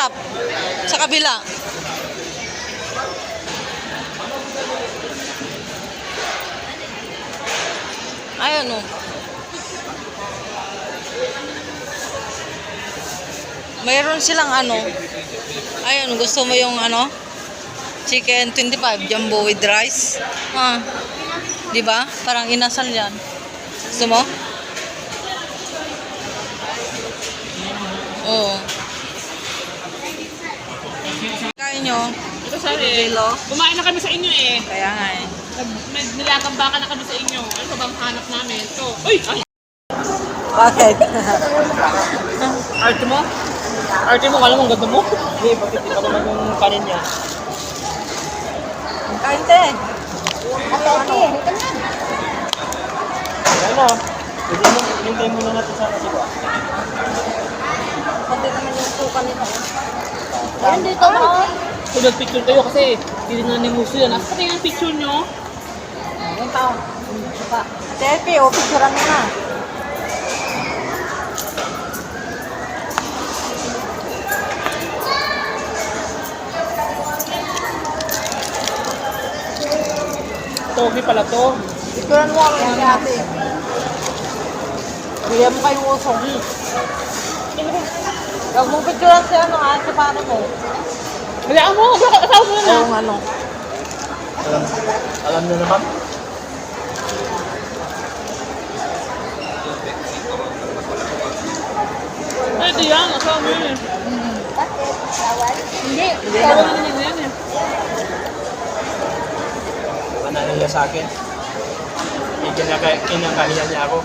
Masarap. Sa kabila. Ayun o. Mayroon silang ano. Ayun, gusto mo yung ano? Chicken 25 jumbo with rice. Ah. 'Di ba? Parang inasal 'yan. Gusto mo? Oo. Kain nyo. Ito sorry. Kilo. Kumain na kami sa inyo eh. Kaya nga eh. Nag- Nilatambakan na kami sa inyo. Ano ba bang hanap namin? So, uy! Ay! Bakit? Arte mo? Arte mo, kala mo ang ganda mo? Hindi, bakit di pa naman yung kanin niya? Kain te. Ano? Pwede mo, hintay muna natin sa kasi ba? Pati naman yung suka nito. Ayun dito ba? So, nag-picture kayo kasi hindi na ni Muso yan. Asa yung picture nyo? Yung tao. Suka. Tepi, o picturean mo na. Togi pala to. Picturean mo kami si ate. Bigyan mo kayong usong. Huwag mong picturean si ano ha, si paano mo. Hayaan mo! Asawa mo na! Yung ano. Alam, alam nyo naman. Ay, ito yan. Asawa mo yun eh. Bakit? Bawal? Hindi. Mo na yan eh. Ano niya sa akin? Kinakahiya niya ako.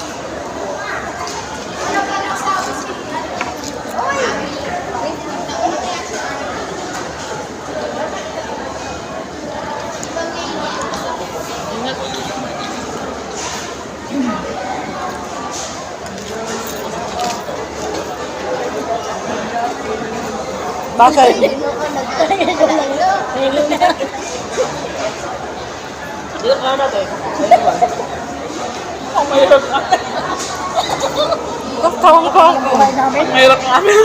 Bakit? Nagtayo lang yun. Dito ka natin. Ang mahirap ka. Ka. Namin. Ang mahirap namin.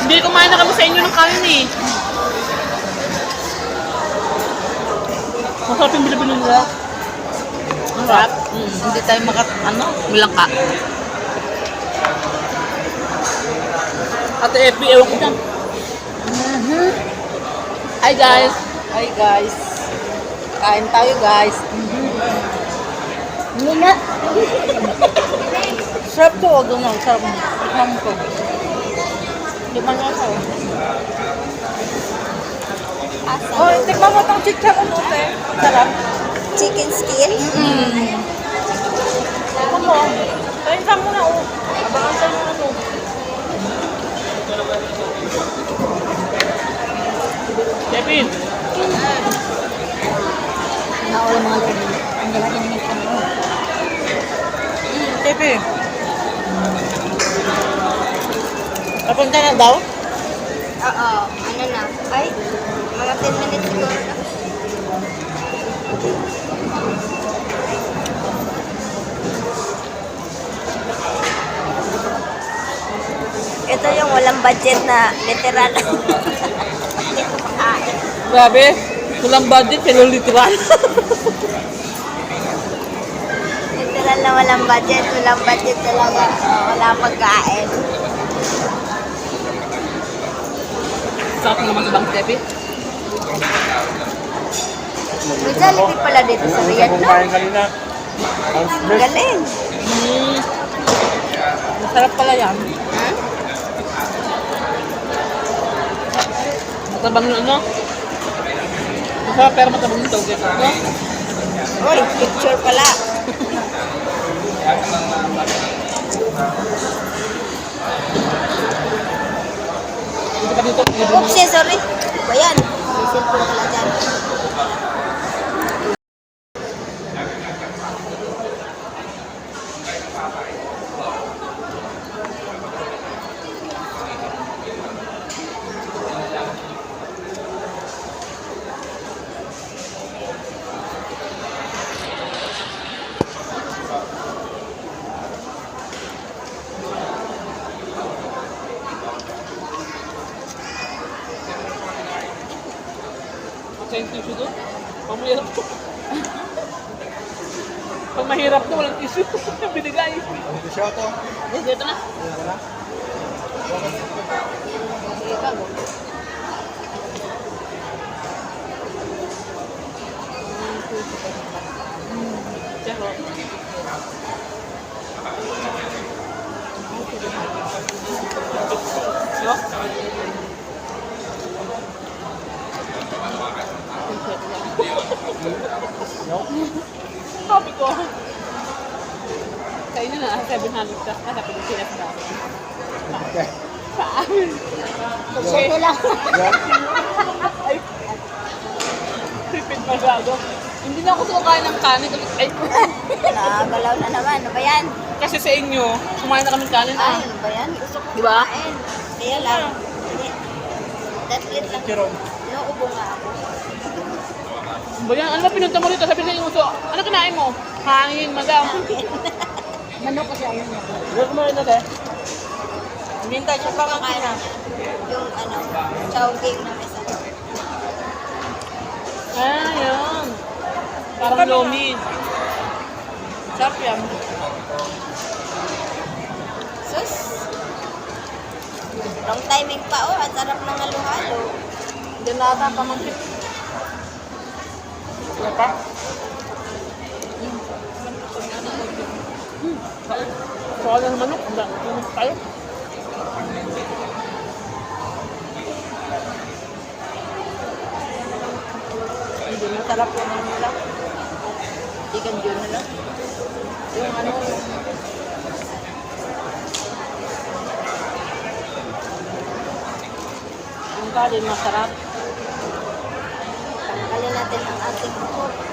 Hindi kumain na kami sa inyo ng kanin eh. Masarap yung bilibili nila. Masarap. Mm, hindi tayo makat... Ano? Bilang Ate Epi, ewan ko dyan. Hi guys. Hi guys. Kain tayo guys. Hindi nga. Sarap to. Huwag doon. Sarap. Sarap to. Di man ako. Asa? Oh, tikman mo itong chicharon mo, te. Sarap. Chicken skin? Mm. Tikman mo. Kain ka muna, oh. Abangan tayo ng ano. Kevin. Nakawala mga lagi. Ang dala niya ng Tepe. Papunta na daw? Oo. Ano na? Ay, mga 10 minutes siguro. Ito yung walang budget na literal. Hindi ko makain. Grabe. Walang budget, pero literal. Literal na walang budget. Walang budget talaga. Oh, wala pagkain. Sarap naman sa Bang Tepi. May Jollibee pala dito sa Riyadh, no? Kanina. Ang. Galing. Mm. Masarap pala yan. Ha? Matabang yung ano. Masarap pero matabang yung toge. No? Uy, picture pala. Dito. Oops, eh, sorry. Ba yan? May cellphone pala dyan. Sa yung tissue doon. Pag mahirap to. Mahirap to, walang tissue. Binigay. Ano siya to? Yes, dito na. Ano na? Pero, no? Sabi ko. Sa inyo na, 700 ka. Kasi pag sila sa dami. Okay. Sa amin. Lang. Ay. Tipid masyado. Hindi na ako kumakain ng kanin. Ay, Nakagalaw na naman. Ano ba yan? kasi sa inyo, kumain na kami ng kanin. Ay, Ah. ano ba yan? Gusto ko Di ba? kumain. Kaya lang. Hindi. Tatlit lang. Kirong. Inuubo nga ako. Ano ba yan? Ano ba pinunta mo dito? Sabi sa uso, ano kinain mo? Hangin, madam. Manok kasi ayun niya. Ano kumain na tayo? Hintay siya pa Kumakain na. Yung ano, chowking na may sarap. Ah, yun. Parang lomi. Sarap yan. Sus! Wrong timing pa oh. Ang sarap ng halo-halo. Hindi na ata pamangkit. Wala pa? Saka na. Ang dami. Manok tayo. Hindi masarap yung ano nila. Chicken yun nila. Yung ano, yung kanin masarap. Tanggalin natin ang ating buhok.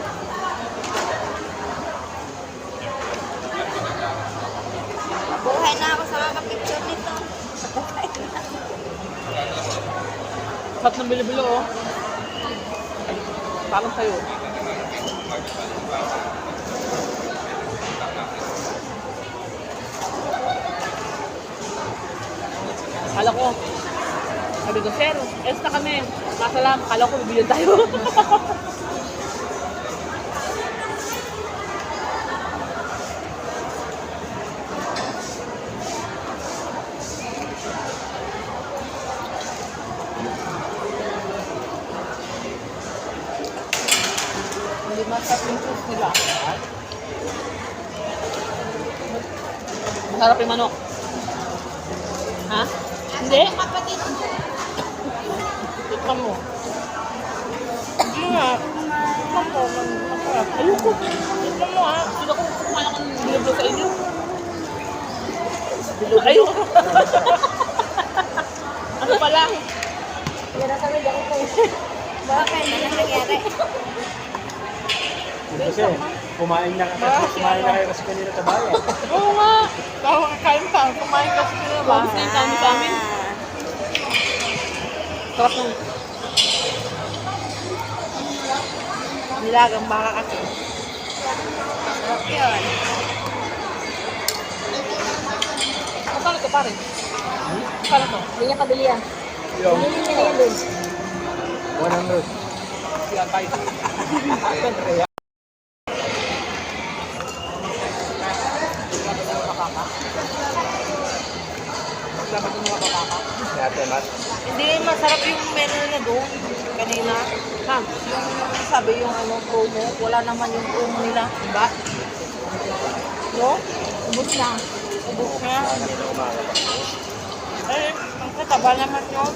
Mabuhay na ako sa kakapicture nito. Mabuhay na. Sarap ng oh. Parang sa'yo. Kala ko, sabi ko, sir, es na kami. Masalam, kala ko, bibigyan tayo. Masarap sauce nila. Masarap yung manok. Ha? Hindi? Tikman mo. Ano nga? Tikman mo. Masarap. Ayoko. Tikman mo ha. Hindi ako kumain ako ng biliblo sa inyo. Ayoko. ano pa lang? Bakit? Ano na nangyari? Kasi kumain na kumain na kayo kasi kanina sa bayan. Oo nga. Tawa kakain pa. Kumain kasi sila ba? Gusto yung kami sa amin. Sarap ng Nilagang baka kasi. sarap yun. Magkano to pare? Magkano to? Hindi niya kabili yan. Yung Hindi niya yan dun. 100. Yan tayo. Dapat yung mga bakaka. Yate, mas. Hindi masarap yung menu nila doon. Kanina. Ha? Yung sabi yung ano promo, wala naman yung promo nila. Diba? No? Ubus na. Ubus na. Na. Eh, ang kataba naman yun.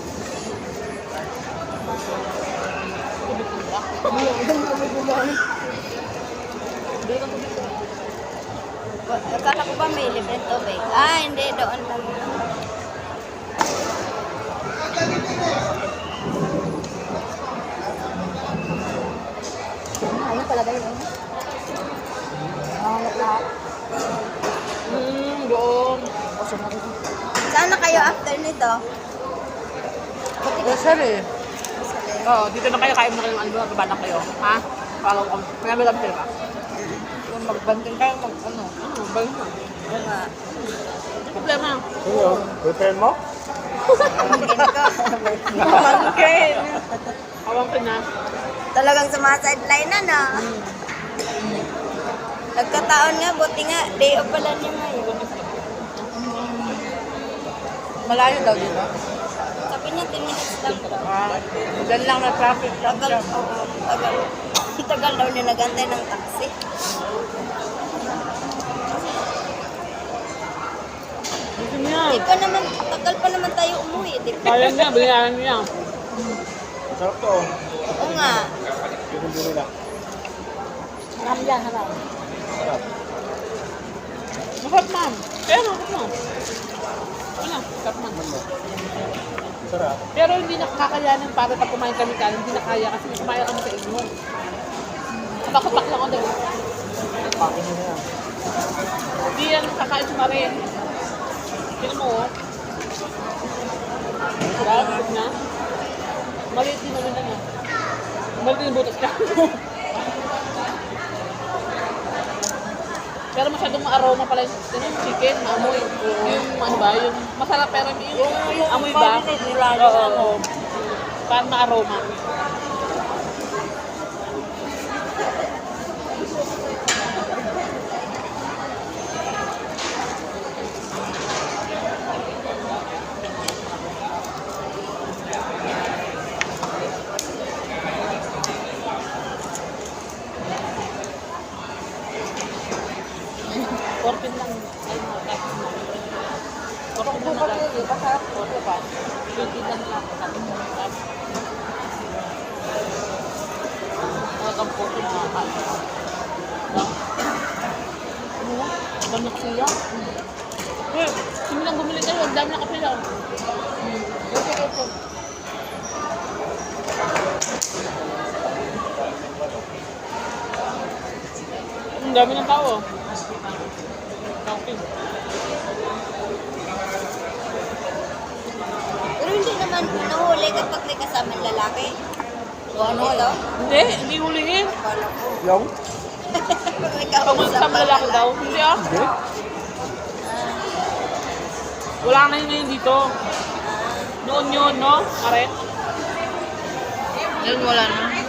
Akala ko ba may libreng tubig? Ah, hindi. Doon lang. Talaga yun. Nangangat lahat. Hmm, doon. Saan na kayo after nito? Grocery. Oo, dito na kayo, kain na kayo, ano ba, baba na kayo. Ha? Follow ko. Kaya may lampir ka. Kung magbanting kayo, mag ano. Ano, ba yun? Oo nga. Hindi problema. Sino? Boyfriend mo? Pamangkin ko. Pamangkin. Pamangkin na. Talagang sumasideline na na. Nagkataon nga, buti nga, day off pala niya ngayon. Malayo daw dito. Sabi niya, 10 minutes lang. Ah, dyan lang na traffic Tagal, oo, tagal. Tagal daw niya nagantay ng taxi. Niya. Di pa naman, tagal pa naman tayo umuwi, di ba? Kaya niya, binayaran niya. Sarap to. oh. Oo nga. Bili-bili lang. Harap yan, harap. Sarap. Masarap ma'am. Kaya nga, ma'am. Ano, sarap ma'am. Sarap. Pero hindi nakakayanin para pag kumain kami kanin, hindi na kaya kasi kumain kami sa inyo. Kapakupak lang ako din. Pakin na. Hindi yan kakain sa marin. Tignan mo, oh. Gusto na? Maliit din naman na niya. Maliit din yung butas niya. pero masyadong ma-aroma pala yung ano, chicken, maamoy. Yung ano ba, yung masarap pero hindi yung, amoy ba? Oo, oo. Parang ma-aroma. Fourteen lang. Ay, mga type na. Fourteen lang lang. Di ba sarap? Fourteen pa. Twenty lang lang. Talagang fourteen mga kain. Diba? Ano ba? Banyak siya. Eh, sige lang bumili kayo. Ang dami na kape. Hmm. Okay, okay. Ang dami ng tao. Counting. Pero hindi naman nahuli kapag may kasamang lalaki. O ano Ito? Hindi, hindi hulihin. Akala ko. Yung? Pag may Pag kasama lalaki daw. Hindi ah. Hindi. Wala na yun ngayon dito. Noon yun, no? Are? Yun, wala na.